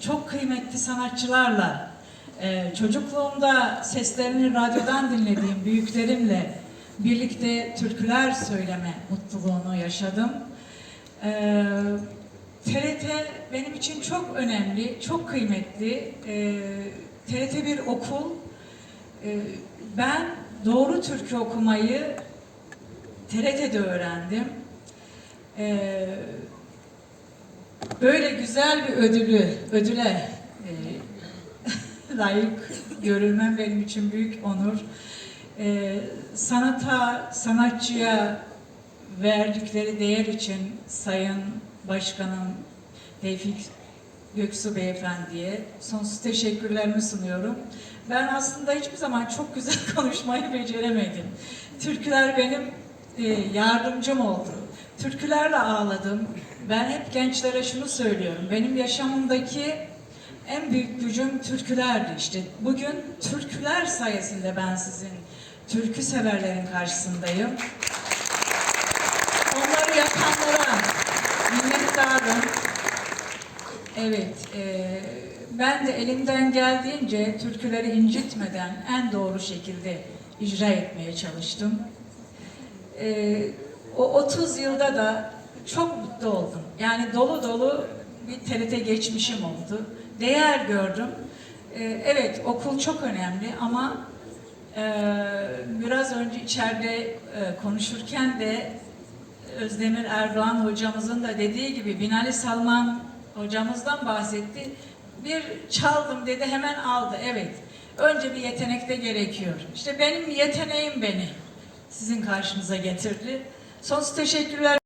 çok kıymetli sanatçılarla, e, çocukluğumda seslerini radyodan dinlediğim büyüklerimle birlikte türküler söyleme mutluluğunu yaşadım. TRT benim için çok önemli, çok kıymetli. TRT bir okul. Ben doğru türkü okumayı TRT'de öğrendim. E, böyle güzel bir ödülü, ödüle e, layık görülmem benim için büyük onur. E, sanata, sanatçıya verdikleri değer için Sayın Başkanım Tevfik Göksu Beyefendiye sonsuz teşekkürlerimi sunuyorum. Ben aslında hiçbir zaman çok güzel konuşmayı beceremedim. Türküler benim e, yardımcım oldu. Türkülerle ağladım. Ben hep gençlere şunu söylüyorum. Benim yaşamımdaki en büyük gücüm türkülerdi işte. Bugün türküler sayesinde ben sizin türkü severlerin karşısındayım. Onları yapanlara minnettarım. Evet, e, ben de elimden geldiğince türküleri incitmeden en doğru şekilde icra etmeye çalıştım. E, o 30 yılda da çok mutlu oldum. Yani dolu dolu bir TRT geçmişim oldu. Değer gördüm. E, evet, okul çok önemli ama e, biraz önce içeride e, konuşurken de Özdemir Erdoğan hocamızın da dediği gibi Binali Salman hocamızdan bahsetti. Bir çaldım dedi hemen aldı. Evet. Önce bir yetenek de gerekiyor. İşte benim yeteneğim beni sizin karşınıza getirdi. Sonsuz teşekkürler.